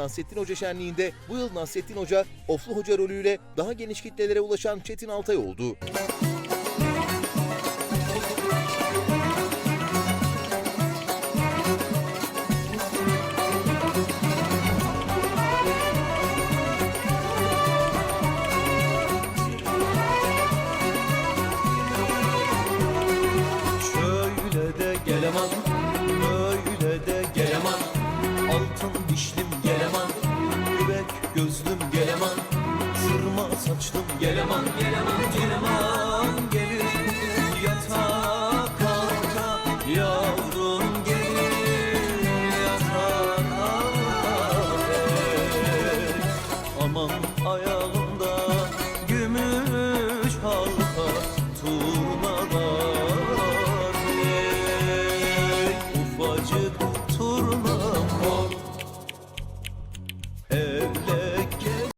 Nasrettin Hoca şenliğinde bu yıl Nasrettin Hoca Oflu Hoca rolüyle daha geniş kitlelere ulaşan Çetin Altay oldu. Şöyle de gelemem, böyle de gelemem Altın dişlim gelemem, gözlüm geleman Sırma saçlım geleman. Geleman geleman Gelir yatağa kalka yavrum gelir yatağa kalka. Aman ayağımda gümüş halka